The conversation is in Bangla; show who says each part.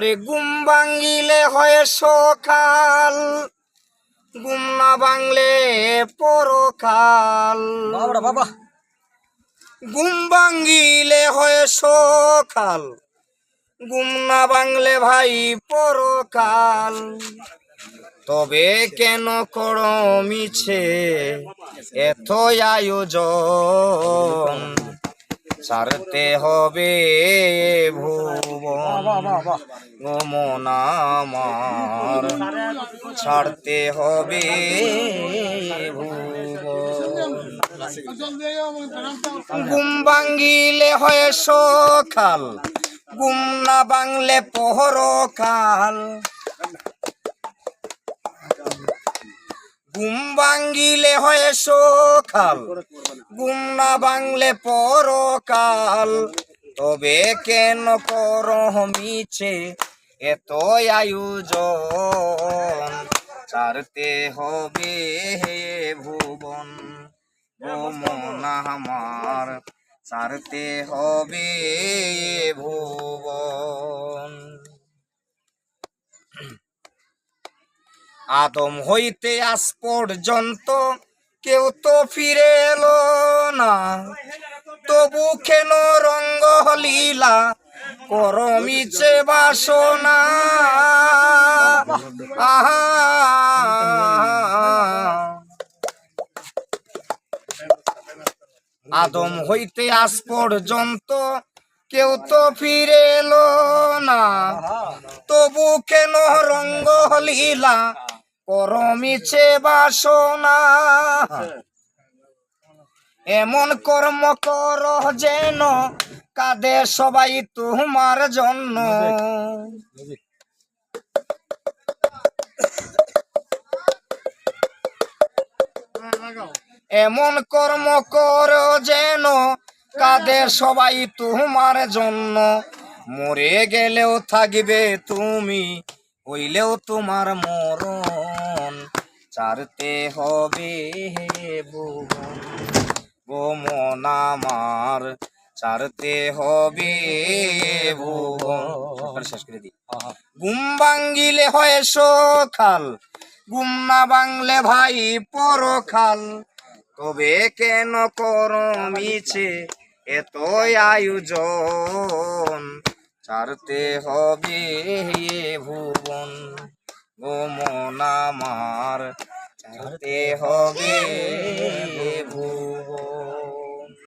Speaker 1: রে গুম বাঙ্গিলে হয় সকাল গুম না বাংলে পরকাল।
Speaker 2: বাবা।
Speaker 1: গুম বাঙ্গিলে হয় সকাল গুম না বাংলে ভাই পরকাল। তবে কেন করো মিছে এত আয়োজন? সারতে হবে ভুবন আমার ছাড়তে হবে গুম বাঙ্গিলে হয় সকাল, গুম না বাংলে পহরকাল গুম বাঙ্গিলে হয় সকাল, গুম না বাংলে পরকাল। তবে কেন কর মিছে? এত আয়োজন, ছাড়তে হবে হে ভুবন। ভ্রমণ আমার, ছাড়তে হবে ভুবন। আদম হইতে আজ পর্যন্ত কেউ তো ফিরে এলো না। তবু কেন রঙ্গ লীলা করমিছে বাসনা। আদম হইতে আজ পর্যন্ত কেউ তো ফিরে এলো না। তবু কেন রঙ্গ লীলা করমিছে বাসনা। এমন কর্ম কর যেন কাঁদে সবাই তোমার জন্য। এমন কর্ম কর যেন কাঁদে সবাই তোমার জন্য। মরে গেলেও থাকবে তুমি হইলেও তোমার মরণ। চারতে হবে ভুবন। গোমন আমার চারতে হবে শেষ করে দিই। ঘুম ভাঙ্গিলে হয় সকাল, ঘুম না বাংলে ভাই পরখাল তবে কেন কর মিছে এত আয়োজন? ছাড়তে হবে ভুবন গোমন আমার ছাড়তে হবে ভুবন